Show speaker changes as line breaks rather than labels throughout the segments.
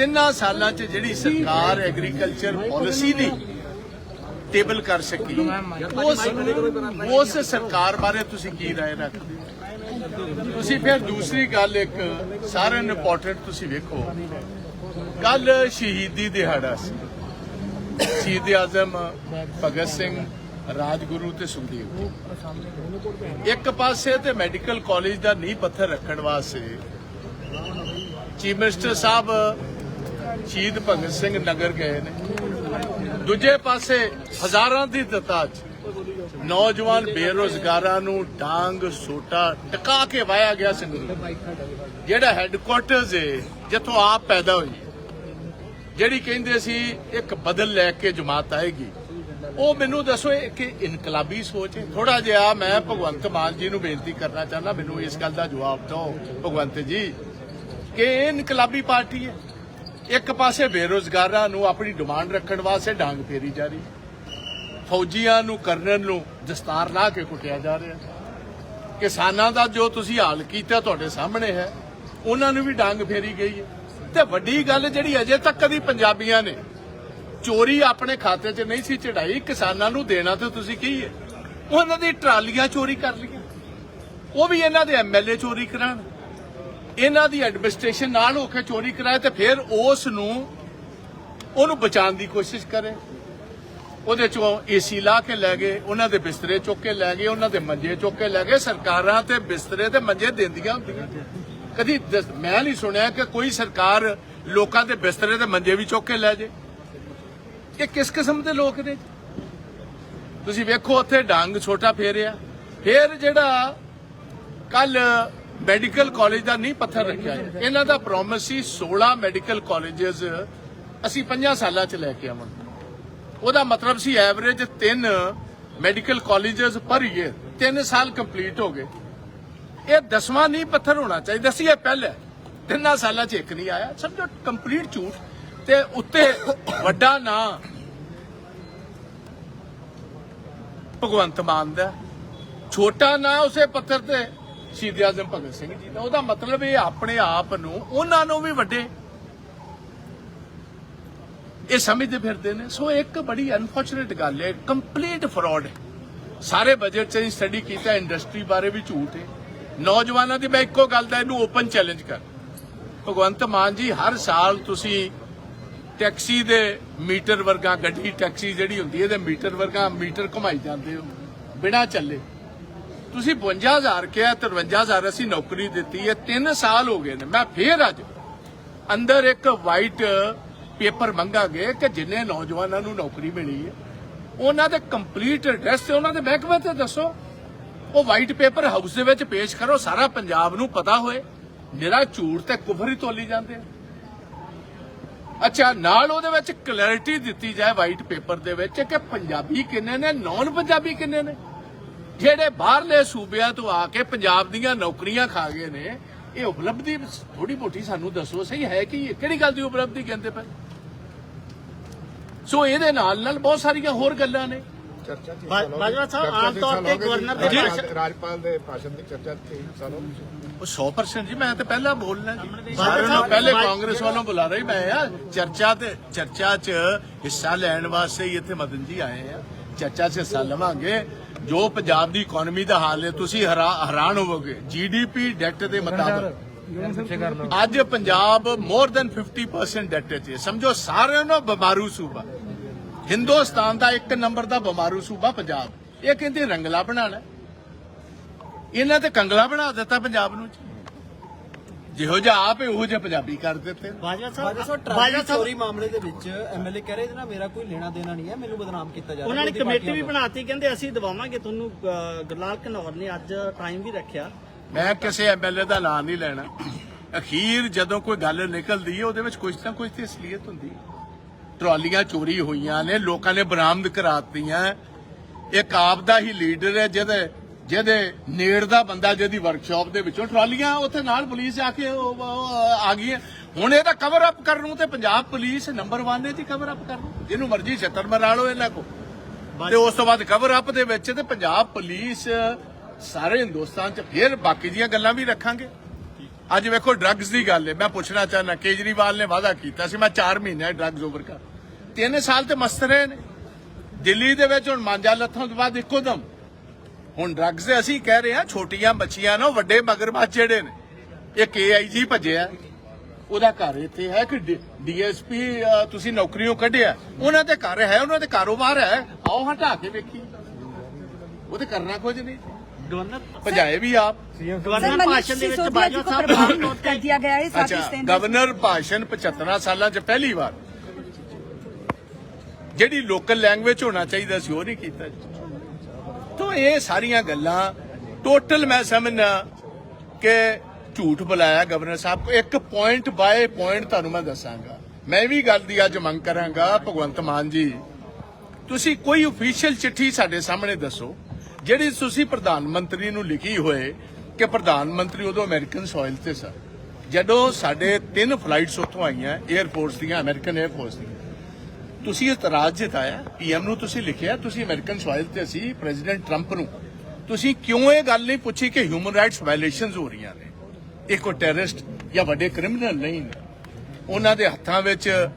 ਤਿੰਨਾਂ ਸਾਲਾਂ 'ਚ ਜਿਹੜੀ ਸਰਕਾਰ ਐਗਰੀਕਲਚਰ ਪਾਲਿਸੀ ਨਹੀਂ ਟੇਬਲ ਕਰ ਸਕੀ, ਉਸ ਉਸ ਸਰਕਾਰ ਬਾਰੇ ਤੁਸੀਂ ਕੀ ਰਾਏ ਰੱਖਦੇ ਤੁਸੀਂ ਫਿਰ ਦੂਸਰੀ ਗੱਲ ਇੱਕ ਸਾਰਿਆਂ ਨੂੰ ਇੰਪੋਰਟੈਂਟ ਤੁਸੀਂ ਵੇਖੋ। ਕੱਲ ਸ਼ਹੀਦੀ ਦਿਹਾੜਾ ਸੀ। ਸ਼ਹੀਦ ਆਜ਼ਮ, ਭਗਤ ਸਿੰਘ, ਰਾਜਗੁਰੂ ਤੇ ਸੁਖਦੇਵ ਇੱਕ ਪਾਸੇ ਤੇ ਮੈਡੀਕਲ ਕਾਲਜ ਦਾ ਨੀਂਹ ਪੱਥਰ ਰੱਖਣ ਵਾਸਤੇ ਚੀਫ ਮਿਨਿਸਟਰ ਸਾਹਿਬ ਸ਼ਹੀਦ ਭਗਤ ਸਿੰਘ ਨਗਰ ਗਏ ਨੇ। ਦੂਜੇ ਪਾਸੇ ਹਜ਼ਾਰਾਂ ਦੀ ਤਤਾਜ ਨੌਜਵਾਨ ਬੇਰੋਜ਼ਗਾਰਾਂ ਨੂੰ ਡਾਂਗ, ਸੋਟਾ ਟਕਾ ਕੇ ਵਾਇਆ ਗਿਆ ਸੰਗਰੂਰ ਜਿਹੜਾ ਹੈੱਡਕੁਆਰਟਰਸ ਹੈ ਜਿੱਥੋਂ ਆਪ ਪੈਦਾ ਹੋਈ ਹੈ। ਜਿਹੜੀ ਕਹਿੰਦੇ ਸੀ, ਇੱਕ ਬਦਲ ਲੈ ਕੇ ਜਮਾਤ ਆਏਗੀ। ਉਹ ਮੈਨੂੰ ਦੱਸੋ, ਇਹ ਕਿ ਇਨਕਲਾਬੀ ਸੋਚ ਹੈ ਥੋੜਾ ਜਿਹਾ ਮੈਂ ਭਗਵੰਤ ਮਾਨ ਜੀ ਨੂੰ ਬੇਨਤੀ ਕਰਨਾ ਚਾਹੁੰਦਾ, ਮੈਨੂੰ ਇਸ ਗੱਲ ਦਾ ਜਵਾਬ ਦਿਓ, ਭਗਵੰਤ ਜੀ, ਕਿ ਇਹ ਇਨਕਲਾਬੀ ਪਾਰਟੀ ਹੈ ਇੱਕ ਪਾਸੇ ਬੇਰੋਜ਼ਗਾਰਾਂ ਨੂੰ ਆਪਣੀ ਡਿਮਾਂਡ ਰੱਖਣ ਵਾਸਤੇ ਡਾਂਗ ਫੇਰੀ ਜਾ ਰਹੀ। ਫੌਜੀਆਂ ਨੂੰ ਕਰਨਲ ਨੂੰ ਦਸਤਾਰ ਲਾ ਕੇ ਕੁੱਟਿਆ ਜਾ ਰਿਹਾ। ਕਿਸਾਨਾਂ ਦਾ ਜੋ ਤੁਸੀਂ ਹਾਲ ਕੀਤਾ ਤੁਹਾਡੇ ਸਾਹਮਣੇ ਹੈ, ਉਹਨਾਂ ਨੂੰ ਵੀ ਡਾਂਗ ਫੇਰੀ ਗਈ ਹੈ। ਤੇ ਵੱਡੀ ਗੱਲ ਜਿਹੜੀ ਅਜੇ ਤੱਕ ਕਦੀ ਪੰਜਾਬੀਆਂ ਨੇ ਚੋਰੀ ਆਪਣੇ ਖਾਤੇ 'ਚ ਨਹੀਂ ਸੀ ਚੜਾਈ ਕਿਸਾਨਾਂ ਨੂੰ ਦੇਣਾ ਤੇ ਤੁਸੀਂ ਕੀ ਹੈ? ਉਹਨਾਂ ਦੀ ਟਰਾਲੀਆਂ ਚੋਰੀ ਕਰ ਲਈਆਂ। ਉਹ ਵੀ ਇਹਨਾਂ ਦੇ ਐਮਐਲਏ ਚੋਰੀ ਕਰਾਣ ਇਹਨਾਂ ਦੀ ਐਡਮਿਨਿਸਟ੍ਰੇਸ਼ਨ ਨਾਲ ਹੋ ਕੇ ਚੋਰੀ ਕਰਾਏ ਤੇ ਫਿਰ ਉਸ ਨੂੰ ਉਹਨੂੰ ਬਚਾਉਣ ਦੀ ਕੋਸ਼ਿਸ਼ ਕਰੇ। ਉਹਦੇ ਚੋਂ ਏਸੀ ਲਾ ਕੇ ਲੈ ਗਏ, ਉਹਨਾਂ ਦੇ ਬਿਸਤਰੇ ਚੁੱਕ ਕੇ ਲੈ ਗਏ, ਉਹਨਾਂ ਦੇ ਮੰਜੇ ਚੁੱਕ ਕੇ ਲੈ ਗਏ, ਸਰਕਾਰਾਂ ਤੇ ਬਿਸਤਰੇ ਤੇ ਮੰਜੇ ਦਿੰਦੀਆਂ ਹੁੰਦੀਆਂ। ਕਦੀ ਮੈਂ ਨਹੀਂ ਸੁਣਿਆ ਕਿ ਕੋਈ ਸਰਕਾਰ ਲੋਕਾਂ ਦੇ ਬਿਸਤਰੇ ਤੇ ਮੰਜੇ ਵੀ ਚੁੱਕ ਕੇ ਲੈ ਜੇ। ਇਹ ਕਿਸ ਕਿਸਮ ਦੇ ਲੋਕ ਨੇ? ਤੁਸੀਂ ਵੇਖੋ, ਉੱਥੇ ਡੰਗ ਛੋਟਾ ਫੇਰਿਆ। ਫੇਰ ਜਿਹੜਾ ਕੱਲ ਮੈਡੀਕਲ ਕਾਲਜ ਦਾ ਨਹੀਂ ਪੱਥਰ ਰੱਖਿਆ ਹੈ। ਇਹਨਾਂ ਦਾ ਪ੍ਰੋਮਿਸ ਸੀ 16 ਮੈਡੀਕਲ ਕਾਲਜਸ ਅਸੀਂ 5 ਸਾਲਾਂ ਚ ਲੈ ਕੇ ਆਵਾਂਗੇ। ਉਹਦਾ ਮਤਲਬ ਸੀ average 3 medical colleges per year 3 ਸਾਲ ਕੰਪਲੀਟ ਹੋ ਗਏ। ਇਹ ਦਸਵਾਂ ਨਹੀਂ ਪੱਥਰ ਹੋਣਾ ਚਾਹੀਦਾ ਸੀ, ਇਹ ਪਹਿਲੇ ਤਿੰਨਾਂ ਸਾਲਾਂ ਚ ਇੱਕ ਨਹੀਂ ਆਇਆ। ਸਮਝੋ ਕੰਪਲੀਟ ਝੂਠ। ਤੇ ਉੱਤੇ ਵੱਡਾ ਨਾਂ ਭਗਵੰਤ ਮਾਨ ਦਾ ਛੋਟਾ ਨਾਂ ਉਸੇ ਪੱਥਰ ਤੇ ਸ਼ਹੀਦ ਆਜ਼ਮ ਭਗਤ ਸਿੰਘ ਜੀ ਦਾ। ਉਹਦਾ ਮਤਲਬ ਇਹ ਆਪਣੇ ਆਪ ਨੂੰ, ਉਹਨਾਂ ਨੂੰ ਵੀ ਵੱਡੇ। ਇਹ ਸਮਝਦੇ ਫਿਰਦੇ ਨੇ। ਸੋ ਇੱਕ ਬੜੀ ਅਨਫੋਰਚੂਨੇਟ ਗੱਲ ਹੈ ਕੰਪਲੀਟ ਫਰਾਡ ਹੈ। ਸਾਰੇ ਬਜਟ 'ਚ ਸਟੱਡੀ ਕੀਤਾ ਇੰਡਸਟਰੀ ਬਾਰੇ ਵੀ ਝੂਠ ਹੈ। ਨੌਜਵਾਨਾਂ ਦੀ ਮੈਂ ਇੱਕੋ ਗੱਲ ਦਾ ਇਹਨੂੰ ਓਪਨ ਚੈਲੰਜ ਕਰ। ਭਗਵੰਤ ਮਾਨ ਜੀ, ਹਰ ਸਾਲ ਤੁਸੀਂ ਟੈਕਸੀ ਦੇ ਮੀਟਰ ਵਰਗਾ, ਗੱਡੀ ਟੈਕਸੀ ਜਿਹੜੀ ਹੁੰਦੀ ਹੈ, ਇਹਦੇ ਮੀਟਰ ਵਰਗਾ ਮੀਟਰ ਘੁਮਾਈ ਜਾਂਦੇ ਹੋ। ਬਿਨਾ ਚੱਲੇ। ਤੁਸੀਂ 52000 ਕਿਹਾ 53000 ਅਸੀਂ ਨੌਕਰੀ ਦਿੱਤੀ ਹੈ 3 ਸਾਲ ਹੋ ਗਏ ਨੇ। ਮੈਂ ਫੇਰ ਅੱਜ ਅੰਦਰ ਇੱਕ ਵਾਈਟ ਪੇਪਰ ਮੰਗਾਂਗੇ ਕਿ ਜਿੰਨੇ ਨੌਜਵਾਨਾਂ ਨੂੰ ਨੌਕਰੀ ਮਿਲੀ ਹੈ, ਉਹਨਾਂ ਦੇ ਕੰਪਲੀਟ ਐਡਰੈਸ ਤੇ ਉਹਨਾਂ ਦੇ ਮਹਿਕਮੇ ਤੇ ਦੱਸੋ। ਉਹ ਵਾਈਟ ਪੇਪਰ ਹਾਊਸ ਦੇ ਵਿੱਚ ਪੇਸ਼ ਕਰੋ, ਸਾਰਾ ਪੰਜਾਬ ਨੂੰ ਪਤਾ ਹੋਏ। ਨਿਰਾ ਝੂਠ ਤੇ ਕੁਫਰ ਹੀ ਤੋਲੀ ਜਾਂਦੇ ਅੱਛਾ, ਨਾਲ ਉਹਦੇ ਵਿੱਚ ਕਲੈਰਿਟੀ ਦਿੱਤੀ ਜਾਏ ਵਾਈਟ ਪੇਪਰ ਦੇ ਵਿੱਚ ਕਿ ਪੰਜਾਬੀ ਕਿੰਨੇ ਨੇ ਨੌਨ ਪੰਜਾਬੀ ਕਿੰਨੇ ਨੇ? ਜਿਹੜੇ ਬਾਹਰਲੇ ਸੂਬਿਆਂ ਤੋਂ ਆ ਕੇ ਪੰਜਾਬ ਦੀਆਂ ਨੌਕਰੀਆਂ ਖਾ ਗਏ ਨੇ ਇਹ ਉਪਲਬਧੀ ਥੋੜੀ ਮੋਟੀ ਸਾਨੂੰ ਦੱਸੋ ਸਹੀ ਹੈ ਕਿ ਇਹ ਕਿਹੜੀ ਗੱਲ ਦੀ ਉਪਲਬਧੀ ਕਹਿੰਦੇ ਪਏ? ਸੋ ਇਹਦੇ ਨਾਲ ਨਾਲ ਬਹੁਤ ਸਾਰੀਆਂ ਹੋਰ ਗੱਲਾਂ ਨੇ।
ਚਰਚਾ ਚ
ਬਾ- ਬਾਜਵਾ ਸਾਹਿਬ, ਆਮ ਤੌਰ ਤੇ ਗਵਰਨਰ ਦੇ ਭਾਸ਼ਣ-
ਰਾਜਪਾਲ ਦੇ ਭਾਸ਼ਣ ਦੀ ਚਰਚਾ ਤੇ ਸਾਲੋ
ਉਹ 100% ਜੀ ਮੈਂ ਤਾਂ ਪਹਿਲਾਂ ਬੋਲਣਾ ਜੀ। ਪਹਿਲੇ ਕਾਂਗਰਸ ਵੱਲੋਂ ਬੁਲਾ ਰਹੀ ਮੈਂ ਆ। ਚਰਚਾ ਤੇ ਚਰਚਾ 'ਚ ਹਿੱਸਾ ਲੈਣ ਵਾਸਤੇ ਹੀ ਇੱਥੇ ਮਦਨ ਜੀ ਆਏ ਆ। ਚਰਚਾ 'ਚ ਹਿੱਸਾ ਲਵਾਂਗੇ। ਜੋ ਪੰਜਾਬ ਦੀ ਇਕਨੋਮੀ ਦਾ ਹਾਲ ਹੈ ਤੁਸੀਂ ਹੈਰਾ- ਹੈਰਾਨ ਹੋਵੋਗੇ। ਜੀਡੀਪੀ ਡੈਟ ਦੇ ਮੁਤਾਬਕ। ਅੱਜ ਪੰਜਾਬ ਮੋਰ ਦੈਨ 50% ਡੈਟ 'ਚ ਹੈ ਸਮਝੋ ਸਾਰਿਆਂ ਨੂੰ ਬਿਮਾਰੂ ਸੂਬਾ। ਹਿੰਦੁਸਤਾਨ ਦਾ ਇੱਕ ਨੰਬਰ ਦਾ ਬਿਮਾਰੂ ਸੂਬਾ ਪੰਜਾਬ। ਇਹ ਕਹਿੰਦੇ ਰੰਗਲਾ ਬਣਾਣਾ ਇਹਨਾਂ ਤੇ ਕੰਗਲਾ ਬਣਾ ਦਿੱਤਾ ਪੰਜਾਬ ਨੂੰ ਜੀ। ਜਿਹੋ ਜਿਹਾ ਆਪ ਹੈ ਉਹੋ ਜਿਹਾ ਪੰਜਾਬੀ ਕਰ ਦਿੱਤੇ
ਬਾਜਵਾ
ਬਾਜਵਾ
ਸਾਹਿਬ
ਸਾਹਿਬ
ਬਾਜਵਾ ਸਾਹਿਬ
ਚੋਰੀ ਮਾਮਲੇ ਦੇ ਵਿੱਚ ਐਮਐਲਏ ਕਹਿ ਰਹੇ ਇਹਦੇ ਨਾਲ ਮੇਰਾ ਕੋਈ ਲੈਣਾ ਦੇਣਾ ਨਹੀਂ ਹੈ ਮੈਨੂੰ ਬਦਨਾਮ ਕੀਤਾ ਜਾ ਰਿਹਾ
ਉਹਨਾਂ ਨੇ ਕਮੇਟੀ ਵੀ ਬਣਾਤੀ ਕਹਿੰਦੇ ਅਸੀਂ ਦਵਾਵਾਂਗੇ ਤੁਹਾਨੂੰ ਅਹ, ਗੁਰਲਾਲ ਘਨੌਰ ਨੇ ਅੱਜ ਟਾਈਮ ਵੀ ਰੱਖਿਆ।
ਮੈਂ ਕਿਸੇ ਐਮਐਲਏ ਦਾ ਨਾਂ ਨਹੀਂ ਲੈਣਾ। ਅਖੀਰ ਜਦੋਂ ਕੋਈ ਗੱਲ ਨਿਕਲਦੀ ਹੈ ਉਹਦੇ ਵਿੱਚ ਕੁਝ ਨਾ ਕੁਝ ਤੇ ਅਸਲੀਅਤ ਹੁੰਦੀ ਹੈ। ਟਰਾਲੀਆਂ ਚੋਰੀ ਹੋਈਆਂ ਨੇ ਲੋਕਾਂ ਨੇ ਬਰਾਮਦ ਕਰਾਤੀਆਂ। ਇੱਕ ਆਪ ਦਾ ਹੀ ਲੀਡਰ ਹੈ ਜਿਹਦੇ ਜਿਹਦੇ ਨੇੜ ਦਾ ਬੰਦਾ ਜਿਹਦੀ ਵਰਕਸ਼ਾਪ ਦੇ ਵਿੱਚੋਂ ਟਰਾਲੀਆਂ ਉੱਥੇ ਨਾਲ ਪੁਲਿਸ ਆ ਕੇ ਆ ਗਈ ਹੁਣ ਇਹਦਾ ਕਵਰ ਅਪ ਕਰਨ ਨੂੰ ਤੇ ਪੰਜਾਬ ਪੁਲਿਸ ਨੰਬਰ 1 ਹੈ ਜੀ ਕਵਰ ਅਪ ਕਰਨ ਨੂੰ। ਜਿਹਨੂੰ ਮਰਜ਼ੀ ਛੱਤਰ ਮਰਾ ਲਓ ਇਹਨਾਂ ਕੋ ਤੇ ਉਸ ਤੋਂ ਬਾਅਦ ਕਵਰ ਅਪ ਦੇ ਵਿੱਚ ਤੇ ਪੰਜਾਬ ਪੁਲਿਸ ਸਾਰੇ ਹਿੰਦੁਸਤਾਨ ਚ ਫਿਰ ਬਾਕੀ ਦੀਆਂ ਗੱਲਾਂ ਵੀ ਰੱਖਾਂਗੇ। ਅੱਜ ਵੇਖੋ ਡਰੱਗਸ ਦੀ ਗੱਲ ਹੈ ਮੈਂ ਪੁੱਛਣਾ ਚਾਹਨਾ ਕੇਜਰੀਵਾਲ ਨੇ ਵਾਅਦਾ ਕੀਤਾ ਸੀ ਮੈਂ 4 ਮਹੀਨੇ ਡਰੱਗਸ ਓਵਰ ਕਰ। ਤਿੰਨ ਸਾਲ ਤੇ ਮਸਤ ਰਹੇ ਨੇ। ਦਿੱਲੀ ਦੇ ਵਿੱਚ ਹੁਣ ਮਾਂਜਾ ਲੱਥਾਂ ਤੋਂ ਬਾਅਦ ਇੱਕੋ ਦਮ ਹੁਣ ਡਰੱਗਸ ਦੇ ਅਸੀਂ ਕਹਿ ਰਹੇ ਹਾਂ ਛੋਟੀਆਂ ਬੱਚੀਆਂ ਨਾ ਵੱਡੇ ਮਗਰਮੱਛ ਜਿਹੜੇ ਨੇ ਇਹ ਕੇਆਈਜੀ ਭੱਜਿਆ ਉਹਦਾ ਘਰ ਇੱਥੇ ਹੈ ਕਿ ਡੀਐਸਪੀ ਤੁਸੀਂ ਨੌਕਰੀੋਂ ਕੱਢਿਆ। ਉਹਨਾਂ ਦੇ ਘਰ ਹੈ ਉਹਨਾਂ ਦੇ ਕਾਰੋਬਾਰ ਹੈ। ਆਓ ਹਟਾ ਕੇ ਵੇਖੀ। ਉਹ ਤੇ ਕਰਨਾ ਕੁਝ ਨਹੀਂ।
ਗਵਰਨਰ
ਭਜਾਏ ਵੀ ਆਪ।
ਗਵਰਨਰ ਭਾਸ਼ਣ ਦੇ ਵਿੱਚ ਬਾਜਵਾ ਸਾਹਿਬ
ਪ੍ਰਭਾਵ ਨੋਟ ਕਰ ਗਿਆ
ਹੈ
ਸਾਥੀ
ਗਵਰਨਰ ਭਾਸ਼ਣ 75 ਸਾਲਾਂ 'ਚ ਪਹਿਲੀ ਵਾਰ। ਜਿਹੜੀ ਲੋਕਲ ਲੈਂਗੁਏਜ ਹੋਣਾ ਚਾਹੀਦਾ ਸੀ ਉਹ ਨਹੀਂ ਕੀਤਾ ਜੀ। ਤਾਂ ਇਹ ਸਾਰੀਆਂ ਗੱਲਾਂ ਟੋਟਲ ਮੈਂ ਸਮਝਣਾ ਕਿ ਝੂਠ ਬੁਲਾਇਆ ਗਵਰਨਰ ਸਾਹਿਬ ਕੋ। ਇੱਕ ਪੁਆਇੰਟ ਬਾਏ ਪੁਆਇੰਟ ਤੁਹਾਨੂੰ ਮੈਂ ਦੱਸਾਂਗਾ। ਮੈਂ ਵੀ ਗੱਲ ਦੀ ਅੱਜ ਮੰਗ ਕਰਾਂਗਾ, ਭਗਵੰਤ ਮਾਨ ਜੀ। ਤੁਸੀਂ ਕੋਈ ਅਫੀਸ਼ੀਅਲ ਚਿੱਠੀ ਸਾਡੇ ਸਾਹਮਣੇ ਦੱਸੋ, ਜਿਹੜੀ ਤੁਸੀਂ ਪ੍ਰਧਾਨ ਮੰਤਰੀ ਨੂੰ ਲਿਖੀ ਹੋਏ ਕਿ ਪ੍ਰਧਾਨ ਮੰਤਰੀ ਉਦੋਂ ਅਮਰੀਕਨ ਸੋਇਲ ਤੇ ਸਨ। ਜਦੋਂ ਸਾਡੇ ਤਿੰਨ ਫਲਾਈਟਸ ਉੱਥੋਂ ਆਈਆਂ 에ਅਰ ਫੋਰਸ ਦੀਆਂ ਅਮਰੀਕਨ 에ਅਰ ਫੋਰਸ ਦੀਆਂ। ਤੁਸੀਂ ਇਤਰਾਜ਼ ਜਤਾਇਆ ਪੀਐਮ ਨੂੰ ਤੁਸੀਂ ਲਿਖਿਆ, ਤੁਸੀਂ ਅਮਰੀਕਨ ਸੋਇਲ ਤੇ ਅਸੀਂ ਪ੍ਰੈਜ਼ੀਡੈਂਟ ਟਰੰਪ ਨੂੰ। ਤੁਸੀਂ ਕਿਉਂ ਇਹ ਗੱਲ ਨਹੀਂ ਪੁੱਛੀ ਕਿ ਹਿਊਮਨ ਰਾਈਟਸ ਵਾਇਲੇਸ਼ਨਸ ਹੋ ਰਹੀਆਂ ਨੇ? ਇਹ ਕੋਈ ਟੈਰਰਿਸਟ ਜਾਂ ਵੱਡੇ ਕ੍ਰਿਮੀਨਲ ਨਹੀਂ ਨੇ। ਉਹਨਾਂ ਦੇ ਹੱਥਾਂ ਵਿੱਚ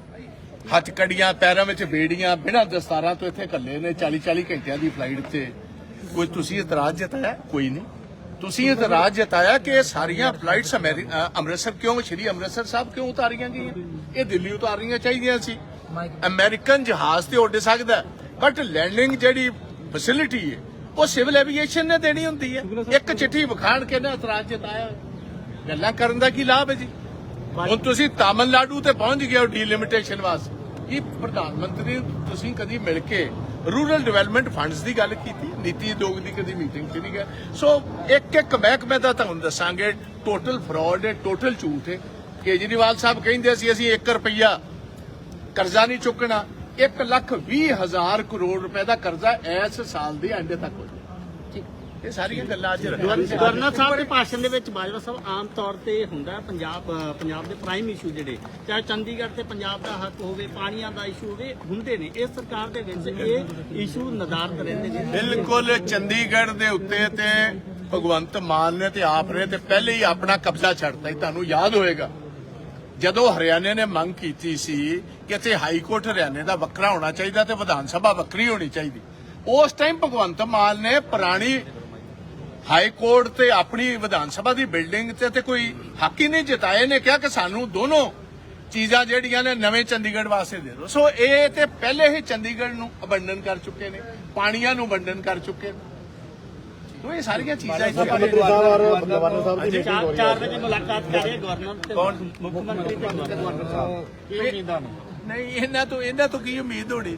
ਹੱਥ ਪੈਰਾਂ ਵਿੱਚ ਬੇੜੀਆਂ, ਬਿਨਾਂ ਦਸਤਾਰਾਂ ਤੋਂ ਇੱਥੇ ਕੱਲੇ ਨੇ 40 40 ਘੰਟਿਆਂ ਦੀ ਫਲਾਈਟ ਤੇ। ਕੋਈ ਤੁਸੀਂ ਇਤਰਾਜ਼ ਜਤਾਇਆ? ਕੋਈ ਨਹੀਂ। ਤੁਸੀਂ ਇਤਰਾਜ਼ ਜਤਾਇਆ ਕਿ ਇਹ ਸਾਰੀਆਂ ਫਲਾਈਟਸ ਅੰਮ੍ਰਿਤਸਰ ਕਿਉਂ, ਸ਼੍ਰੀ ਅੰਮ੍ਰਿਤਸਰ ਸਾਹਿਬ ਕਿਉਂ ਉਤਾਰੀਆਂ ਗਈਆਂ? ਇਹ ਦਿੱਲੀ ਉਤਾਰਨੀਆਂ ਚਾਹੀਦੀਆਂ ਸੀ। ਅਮਰੀਕਨ ਜਹਾਜ਼ ਤੇ ਉੱਡ ਸਕਦਾ ਬਟ ਲੈਂਡਿੰਗ ਜਿਹੜੀ ਫੈਸਿਲਿਟੀ ਹੈ, ਉਹ ਸਿਵਲ ਐਵੀਏਸ਼ਨ ਨੇ ਦੇਣੀ ਹੁੰਦੀ ਹੈ। ਇੱਕ ਚਿੱਠੀ ਵਿਖਾਣ ਕੇ ਨਾ ਇਤਰਾਜ਼ ਜਤਾਇਆ। ਗੱਲਾਂ ਕਰਨ ਦਾ ਕੀ ਲਾਭ ਹੈ ਜੀ? ਹੁਣ ਤੁਸੀਂ ਤਾਮਿਲਨਾਡੂ ਤੇ ਪਹੁੰਚ ਗਏ ਹੋ ਡੀਲਿਮਿਟੇਸ਼ਨ ਵਾਸਤੇ। ਕੀ ਪ੍ਰਧਾਨ ਮੰਤਰੀ ਤੁਸੀਂ ਕਦੀ ਮਿਲ ਕੇ ਰੂਰਲ ਡਿਵੈਲਪਮੈਂਟ ਫੰਡਸ ਦੀ ਗੱਲ ਕੀਤੀ? ਨੀਤੀ ਆਯੋਗ ਦੀ ਕਦੀ ਮੀਟਿੰਗ 'ਚ ਨਹੀਂ ਗਏ? ਸੋ ਇੱਕ ਇੱਕ ਮਹਿਕਮੇ ਦਾ ਤੁਹਾਨੂੰ ਦੱਸਾਂਗੇ ਟੋਟਲ ਫਰਾਡ ਹੈ ਟੋਟਲ ਝੂਠ ਹੈ। ਕੇਜਰੀਵਾਲ ਸਾਹਿਬ ਕਹਿੰਦੇ ਸੀ, ਅਸੀਂ 1 ਰੁਪਈਆ ਕਰਜ਼ਾ ਨਹੀਂ ਚੁੱਕਣਾ 1 ਲੱਖ 20 ਹਜ਼ਾਰ ਕਰੋੜ ਰੁਪਏ ਦਾ ਕਰਜ਼ਾ ਇਸ ਸਾਲ ਦੇ ਐਂਡ ਤੱਕ ਹੋ ਜਾਏ ਇਹ ਸਾਰੀਆਂ ਗੱਲਾਂ ਅੱਜ
ਗਵਰਨਰ ਸਾਹਿਬ ਦੇ ਭਾਸ਼ਣ ਦੇ ਵਿੱਚ ਬਾਜਵਾ ਸਾਹਿਬ ਆਮ ਤੌਰ ਤੇ ਹੁੰਦਾ ਪੰਜਾਬ ਪੰਜਾਬ ਦੇ ਪ੍ਰਾਈਮ ਇਸ਼ੂ ਜਿਹੜੇ ਚਾਹੇ ਚੰਡੀਗੜ੍ਹ ਤੇ ਪੰਜਾਬ ਦਾ ਹੱਕ ਹੋਵੇ ਪਾਣੀਆਂ ਦਾ ਇਸ਼ੂ ਹੋਵੇ ਹੁੰਦੇ ਨੇ। ਇਸ ਸਰਕਾਰ ਦੇ ਵਿੱਚ ਇਹ ਇਸ਼ੂ ਨਦਾਰਦ ਰਹਿੰਦੇ ਨੇ।
ਬਿਲਕੁਲ ਚੰਡੀਗੜ੍ਹ ਦੇ ਉੱਤੇ ਤੇ ਭਗਵੰਤ ਮਾਨ ਨੇ ਤੇ ਆਪ ਨੇ ਤੇ ਪਹਿਲੇ ਹੀ ਆਪਣਾ ਕਬਜ਼ਾ ਛੱਡਤਾ ਤੁਹਾਨੂੰ ਯਾਦ ਹੋਏਗਾ। ਜਦੋਂ ਹਰਿਆਣੇ ਨੇ ਮੰਗ ਕੀਤੀ ਸੀ ਕਿ ਇੱਥੇ ਹਾਈ ਕੋਰਟ ਹਰਿਆਣੇ ਦਾ ਵੱਖਰਾ ਹੋਣਾ ਚਾਹੀਦਾ ਤੇ ਵਿਧਾਨ ਸਭਾ ਵੱਖਰੀ ਹੋਣੀ ਚਾਹੀਦੀ, ਉਸ ਟਾਈਮ ਭਗਵੰਤ ਮਾਨ ਨੇ ਪੁਰਾਣੀ ਹਾਈ ਕੋਰਟ ਤੇ ਆਪਣੀ ਵਿਧਾਨ ਸਭਾ ਦੀ ਬਿਲਡਿੰਗ ਤੇ ਤੇ ਕੋਈ ਹੱਕ ਹੀ ਨਹੀਂ ਜਤਾਏ, ਨੇ ਕਿਹਾ ਕਿ ਸਾਨੂੰ ਦੋਨੋਂ ਚੀਜ਼ਾਂ ਜਿਹੜੀਆਂ ਨੇ ਨਵੇਂ ਚੰਡੀਗੜ੍ਹ ਵਾਸਤੇ ਦੇ ਦਿਓ। ਸੋ ਇਹ ਤੇ ਪਹਿਲੇ ਹੀ ਚੰਡੀਗੜ੍ਹ ਨੂੰ ਅਬੰਡਨ ਕਰ ਚੁੱਕੇ ਨੇ, ਪਾਣੀਆਂ ਨੂੰ ਅਬੰਡਨ ਕਰ ਚੁੱਕੇ ਨੇ। ਇਹ ਸਾਰੀਆਂ ਚੀਜ਼ਾਂ ਇੱਥੇ
ਮੰਤਰੀ ਸਾਹਿਬ ਔਰ ਗਵਰਨਰ ਸਾਹਿਬ ਦੀ ਮੀਟਿੰਗ ਹੋ
ਚਾਰ
ਰਹੀ
4 ਵਜੇ ਮੁਲਾਕਾਤ ਕਰ ਰਹੇ ਗਵਰਨਰ ਤੇ ਮੁੱਖ ਮੰਤਰੀ ਤੇ ਗਵਰਨਰ ਸਾਹਿਬ।
ਨਹੀਂ ਇਹਨਾਂ ਤੋਂ ਇਹਨਾਂ ਤੋਂ ਕੀ ਉਮੀਦ ਹੋਣੀ ਜੀ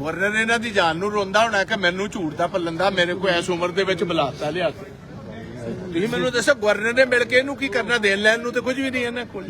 ਗਵਰਨਰ ਇਹਨਾਂ ਦੀ ਜਾਨ ਨੂੰ ਰੋਂਦਾ ਹੋਣਾ ਕਿ ਮੈਨੂੰ ਝੂਠ ਦਾ ਪੱਲਣ ਦਾ ਮੇਰੇ ਕੋਲ ਐਸ ਉਮਰ ਦੇ ਵਿੱਚ ਬੁਲਾਤਾ ਲਿਆ ਕੇ ਤੁਸੀਂ ਮੈਨੂੰ ਦੱਸੋ ਗਵਰਨਰ ਨੇ ਮਿਲ ਕੇ ਇਹਨੂੰ ਕੀ ਕਰਨਾ ਦੇਣ ਲੈਣ ਨੂੰ ਤੇ ਕੁਝ ਵੀ ਨਹੀਂ ਇਹਨਾਂ ਕੋਲ।